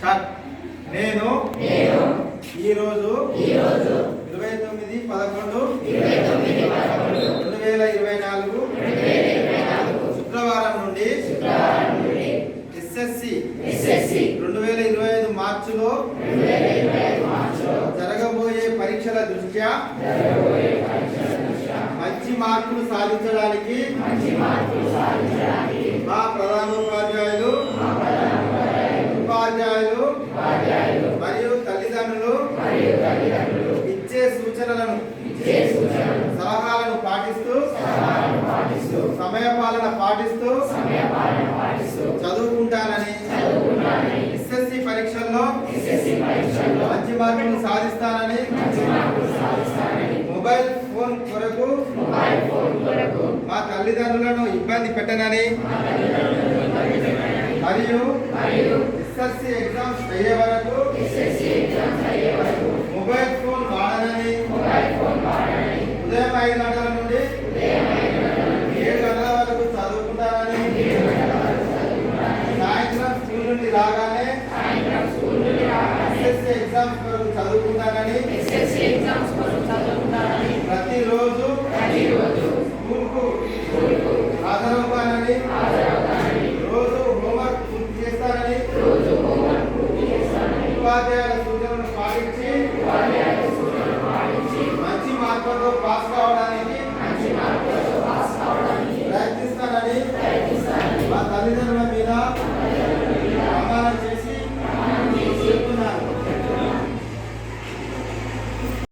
Start. నేను ఈరోజు ఇరవై తొమ్మిది పదకొండు రెండు వేల ఇరవై నాలుగు శుక్రవారం నుండి ఎస్ఎస్సి రెండు వేల ఇరవై ఐదు మార్చిలో జరగబోయే పరీక్షల దృష్ట్యా మంచి మార్కులు సాధించడానికి మా ప్రధానోపాధ్యాయులు మరియు తల్లిదండ్రులు ఇచ్చే సూచనలను సలహాలను పాటిస్తూ సమయపాలన పాటిస్తూ చదువుకుంటానని ఎస్ఎస్సి పరీక్షల్లో మంచి మార్కులు సాధిస్తానని మొబైల్ ఫోన్ కొరకు మా తల్లిదండ్రులను ఇబ్బంది పెట్టనని మరియు ఎస్ఎస్సి ఎగ్జామ్స్ అయ్యే వరకు మొబైల్ ఫోన్ వాడనని ఉదయం ఐదు గంటల నుండి ఏడు గంటల వరకు చదువుకుంటానని సాయంత్రం స్కూల్ నుండి రాగానే ఎస్ఎస్సి ఎగ్జామ్స్ కొరకు చదువుకుంటానని ప్రతిరోజు స్కూల్కు హాజరవుతానని ఉపాధ్యాయుల సూచనలను పాటించి మంచి మార్గంలో పాస్ కావడానికి